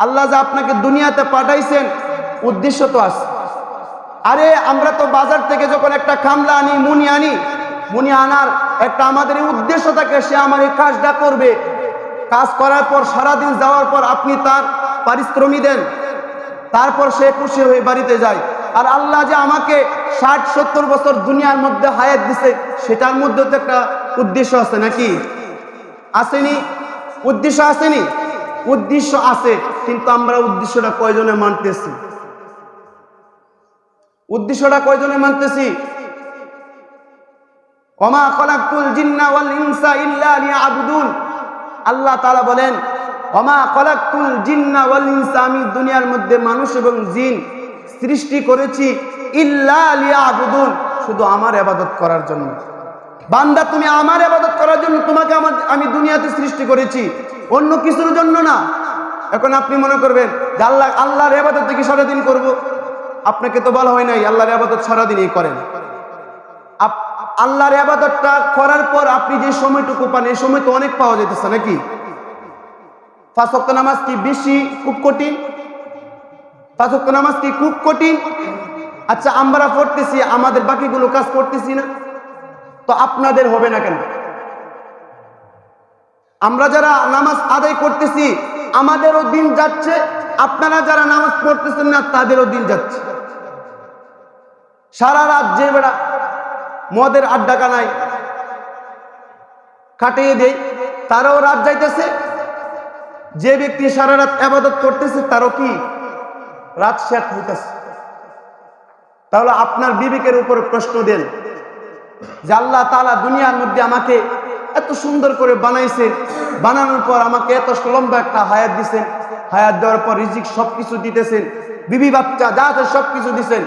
আল্লাহ যা আপনাকে দুনিয়াতে পাঠাইছেন, উদ্দেশ্য তো আছে। আরে, আমরা তো বাজার থেকে যখন একটা কামলা আনি, মুনি আনি, মুনি আনার একটা আমাদের উদ্দেশ্য থাকে, সে আমার এই কাজটা করবে। কাজ করার পর, সারাদিন যাওয়ার পর আপনি তার পারিশ্রমী দেন। তারপর সে খুশি হয়ে বাড়িতে যায়। আর আল্লাহ যে আমাকে ষাট, সত্তর বছর দুনিয়ার মধ্যে হায়াত দিছে, সেটার মধ্যে তো একটা উদ্দেশ্য আছে নাকি? আসেনি? উদ্দেশ্য আসেনি? উদ্দেশ্য আছে। কিন্তু আমরা উদ্দেশ্যটা কয়জনে মানতেছি? উদ্দেশ্যটা কয়জনে মানতেছি? ওমা খলাকুল জিন্না ওয়াল ইনসা ইল্লা আল্লাহ তাআলা বলেন, ওমা খলাকুল জিন্না ওয়াল ইনসা, আমি দুনিয়ার মধ্যে মানুষ এবং জিন সৃষ্টি করেছি ইল্লা শুধু আমার ইবাদত করার জন্য। বান্দা, তুমি আমার ইবাদত করার জন্য তোমাকে আমি দুনিয়াতে সৃষ্টি করেছি। অন্য কিছুর জন্য না। এখন আপনি মনে করবেন যে আল্লাহ, আল্লাহর ইবাদত কি সারাদিন করব। আপনাকে তো বলা হয় নাই, আল্লাহর ইবাদত সারাদিনই করেন। আল্লাহর আবাদতটা করার পর আপনি যে সময়টুকু পান, এই সময় তো অনেক পাওয়া যেতেছে নাকি? ফাঁসক্ত নামাজ কি বেশি, খুব কঠিন? ফাঁসক্ত নামাজ কি খুব কঠিন? আচ্ছা আমরা পড়তেছি, আমাদের বাকিগুলো কাজ করতেছি না। তো আপনাদের হবে না কেন? আমরা যারা নামাজ আদায় করতেছি আমাদেরও দিন যাচ্ছে, আপনারা যারা নামাজ পড়তেছেন না, তাদেরও দিন যাচ্ছে। সারা রাত যে বেড়া মদের আড্ডা কানায় কাটিয়ে দেয় তারাও রাত যাইতেছে। যে ব্যক্তি সারা রাত আবাদত করতেছে, তারও কি রাত শেষ হইতেছে? তাহলে আপনার বিবেকের উপরে প্রশ্ন দেন যে আল্লাহ তালা দুনিয়ার মধ্যে আমাকে এত সুন্দর করে বানাইছেন বানানোর পর আমাকে এত লম্বা একটা হায়াত দিছেন। হায়াত দেওয়ার পর রিজিক সবকিছু দিতেছেন। বিবি বাচ্চা যা আছে সবকিছু দিছেন।